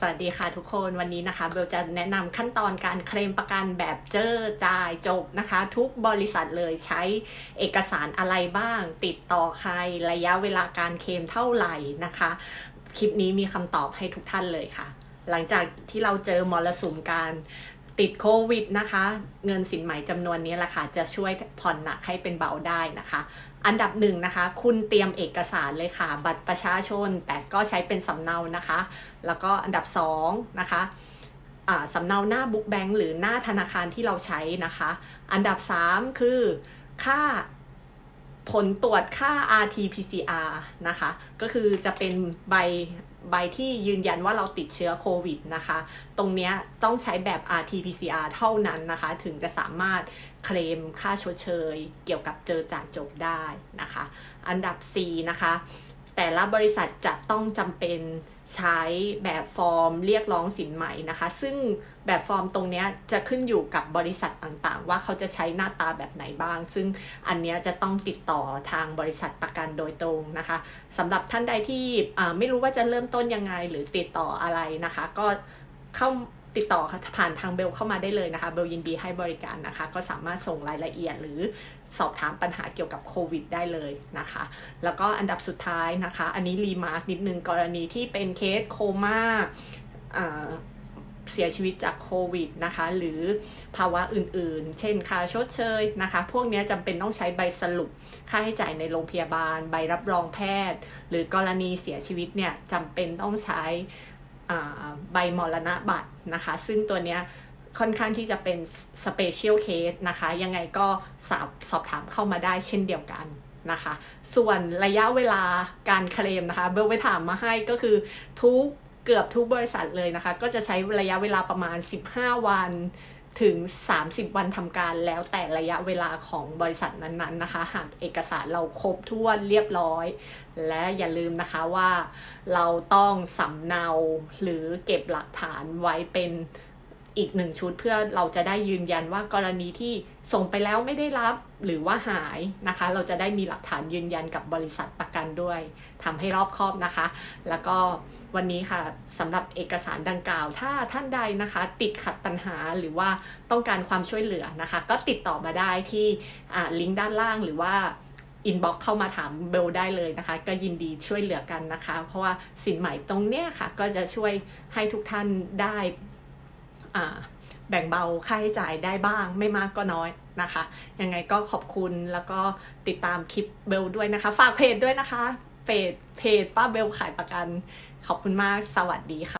สวัสดีค่ะทุกคนวันนี้นะคะเบลจะแนะนำขั้นตอนการเคลมประกันแบบเจอจ่ายจบนะคะ ทุกบริษัทเลยใช้เอกสารอะไรบ้าง ติดต่อใครระยะเวลาการเคลมเท่าไหร่นะคะ คลิปนี้มีคำตอบให้ทุกท่านเลยค่ะ หลังจากที่เราเจอมรสุมการ ติดโควิดนะคะ เงินสินไหมจำนวนนี้แหละค่ะ จะช่วยผ่อนหนักให้เป็นเบาได้นะคะ อันดับหนึ่งนะคะ คุณเตรียมเอกสารเลยค่ะ บัตรประชาชน แต่ก็ใช้เป็นสำเนานะคะ แล้วก็อันดับสองนะคะสำเนาหน้าบุ๊กแบงค์หรือหน้าธนาคารที่เราใช้นะคะ อันดับสามคือค่า ผลตรวจค่า RT-PCR นะคะ ก็คือจะเป็นใบใบที่ยืนยันว่าเราติดเชื้อโควิดนะคะ ตรงนี้ต้องใช้แบบ RT-PCR เท่านั้นนะคะ ถึงจะสามารถเคลมค่าชดเชย เกี่ยวกับเจอจ่ายจบได้นะคะ อันดับ 4 นะคะ แต่ละบริษัทจะต้องจำเป็นใช้แบบฟอร์มเรียกร้องสินใหม่นะคะ ซึ่งแบบฟอร์มตรงนี้จะขึ้นอยู่กับบริษัทต่างๆ ว่าเขาจะใช้หน้าตาแบบไหนบ้าง ซึ่งอันเนี้ยจะต้องติดต่อทางบริษัทประกันโดยตรงนะคะสำหรับท่านใดที่ไม่รู้ว่าจะเริ่มต้นยังไงหรือติดต่ออะไรนะคะ ก็เข้า ติดต่อผ่านทางเบลเข้ามาได้เลยนะคะเบลยินดีให้บริการนะคะ ก็สามารถส่งรายละเอียดหรือสอบถามปัญหาเกี่ยวกับโควิดได้เลยนะคะ แล้วก็อันดับสุดท้ายนะคะ อันนี้รีมาร์กนิดนึงกรณีที่เป็นเคสโคม่าอ่าเสียชีวิตจากโควิดนะคะ หรือภาวะอื่นๆ เช่นค่าชดเชยนะคะ พวกนี้จำเป็นต้องใช้ใบสรุป ค่าใช้จ่ายในโรงพยาบาล ใบรับรองแพทย์ หรือกรณีเสียชีวิตเนี่ยจำเป็นต้องใช้ ใบมรณบัตรนะคะ ซึ่งตัวเนี้ยค่อนข้างที่จะเป็นสเปเชียลเคสนะคะ ยังไงก็สอบสอบถามเข้ามาได้เช่นเดียวกันนะคะ ส่วนระยะเวลาการเคลมนะคะ เบลไปถามมาให้ก็คือทุกเกือบทุกบริษัทเลยนะคะ ก็จะใช้ระยะเวลาประมาณ 15 วัน ถึง 30 วันทำการแล้วแต่ระยะเวลาของบริษัทนั้นๆนะคะ หากเอกสารเราครบถ้วนเรียบร้อย และอย่าลืมนะคะว่าเราต้องสำเนาหรือเก็บหลักฐานไว้เป็น อีกหนึ่งชุดเพื่อเราจะได้ยืนยันว่ากรณีที่ส่งไปแล้วไม่ได้รับหรือว่าหายนะคะ เราจะได้มีหลักฐานยืนยันกับบริษัทประกันด้วยทำให้รอบคอบนะคะ แล้วก็วันนี้ค่ะสำหรับเอกสารดังกล่าว ถ้าท่านใดนะคะ ติดขัดปัญหาหรือว่าต้องการความช่วยเหลือนะคะ ก็ติดต่อมาได้ที่อ่าลิงก์ด้านล่างหรือว่าอินบ็อกเข้ามาถามเบลได้เลยนะคะ ก็ยินดีช่วยเหลือกันนะคะ เพราะว่าสินใหม่ตรงเนี้ยค่ะ ก็จะช่วยให้ทุกท่านได้ แบ่งเบาค่าใช้จ่ายได้บ้างไม่มากก็น้อยนะคะ ยังไงก็ขอบคุณแล้วก็ติดตามคลิปเบลด้วยนะคะ ฝากเพจด้วยนะคะเพจเพจป้าเบลขายประกัน ขอบคุณมากสวัสดีค่ะ